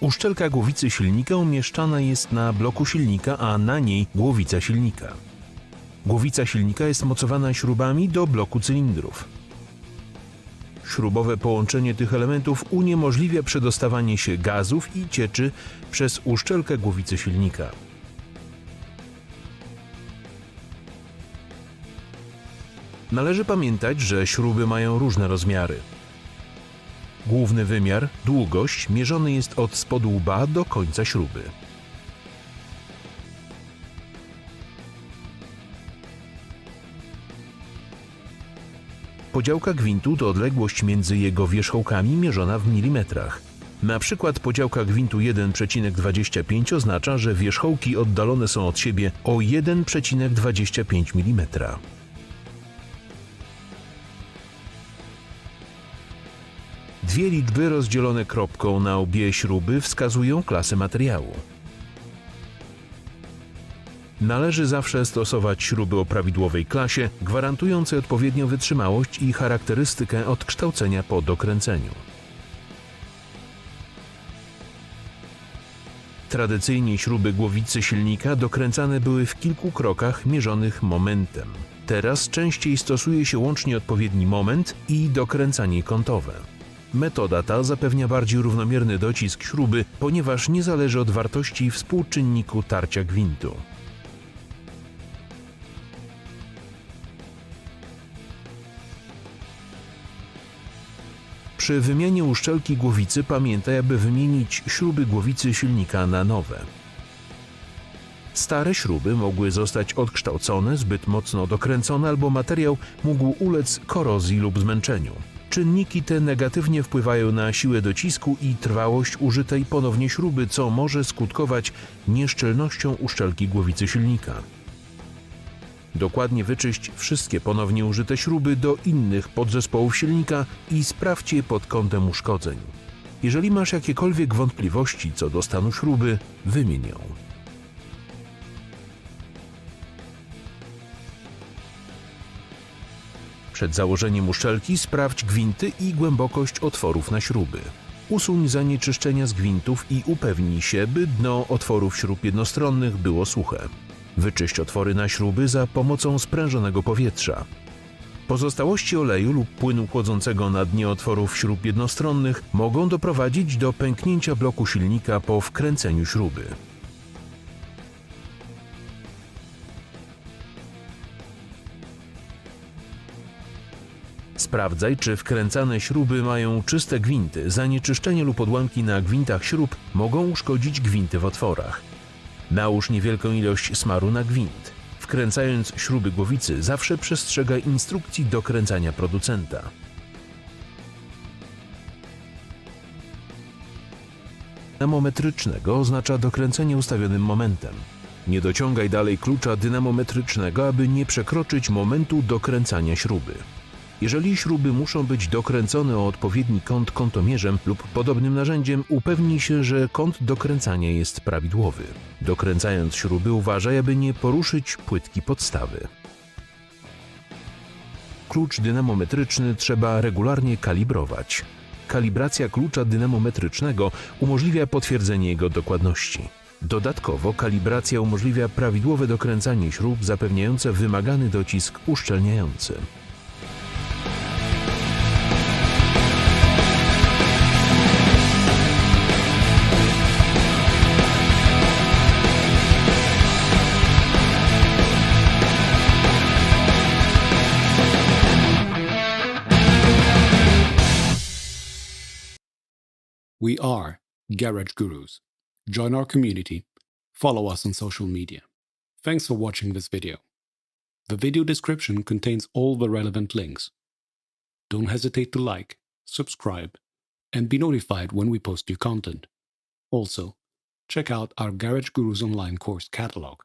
Uszczelka głowicy silnika umieszczana jest na bloku silnika, a na niej głowica silnika. Głowica silnika jest mocowana śrubami do bloku cylindrów. Śrubowe połączenie tych elementów uniemożliwia przedostawanie się gazów i cieczy przez uszczelkę głowicy silnika. Należy pamiętać, że śruby mają różne rozmiary. Główny wymiar, długość, mierzony jest od spodu łba do końca śruby. Podziałka gwintu to odległość między jego wierzchołkami mierzona w milimetrach. Na przykład podziałka gwintu 1,25 oznacza, że wierzchołki oddalone są od siebie o 1,25 mm. Dwie liczby rozdzielone kropką na obie śruby wskazują klasę materiału. Należy zawsze stosować śruby o prawidłowej klasie, gwarantujące odpowiednią wytrzymałość i charakterystykę odkształcenia po dokręceniu. Tradycyjnie śruby głowicy silnika dokręcane były w kilku krokach mierzonych momentem. Teraz częściej stosuje się łącznie odpowiedni moment i dokręcanie kątowe. Metoda ta zapewnia bardziej równomierny docisk śruby, ponieważ nie zależy od wartości współczynniku tarcia gwintu. Przy wymianie uszczelki głowicy pamiętaj, aby wymienić śruby głowicy silnika na nowe. Stare śruby mogły zostać odkształcone, zbyt mocno dokręcone albo materiał mógł ulec korozji lub zmęczeniu. Czynniki te negatywnie wpływają na siłę docisku i trwałość użytej ponownie śruby, co może skutkować nieszczelnością uszczelki głowicy silnika. Dokładnie wyczyść wszystkie ponownie użyte śruby do innych podzespołów silnika i sprawdź je pod kątem uszkodzeń. Jeżeli masz jakiekolwiek wątpliwości co do stanu śruby, wymień ją. Przed założeniem uszczelki sprawdź gwinty i głębokość otworów na śruby. Usuń zanieczyszczenia z gwintów i upewnij się, by dno otworów śrub jednostronnych było suche. Wyczyść otwory na śruby za pomocą sprężonego powietrza. Pozostałości oleju lub płynu chłodzącego na dnie otworów śrub jednostronnych mogą doprowadzić do pęknięcia bloku silnika po wkręceniu śruby. Sprawdzaj, czy wkręcane śruby mają czyste gwinty. Zanieczyszczenie lub odłamki na gwintach śrub mogą uszkodzić gwinty w otworach. Nałóż niewielką ilość smaru na gwint. Wkręcając śruby głowicy, zawsze przestrzegaj instrukcji dokręcania producenta. Dynamometrycznego oznacza dokręcenie ustawionym momentem. Nie dociągaj dalej klucza dynamometrycznego, aby nie przekroczyć momentu dokręcania śruby. Jeżeli śruby muszą być dokręcone o odpowiedni kąt kątomierzem lub podobnym narzędziem, upewnij się, że kąt dokręcania jest prawidłowy. Dokręcając śruby uważaj, aby nie poruszyć płytki podstawy. Klucz dynamometryczny trzeba regularnie kalibrować. Kalibracja klucza dynamometrycznego umożliwia potwierdzenie jego dokładności. Dodatkowo kalibracja umożliwia prawidłowe dokręcanie śrub zapewniające wymagany docisk uszczelniający. We are Garage Gurus. Join our community. Follow us on social media. Thanks for watching this video. The video description contains all the relevant links. Don't hesitate to like, subscribe, and be notified when we post new content. Also, check out our Garage Gurus online course catalog.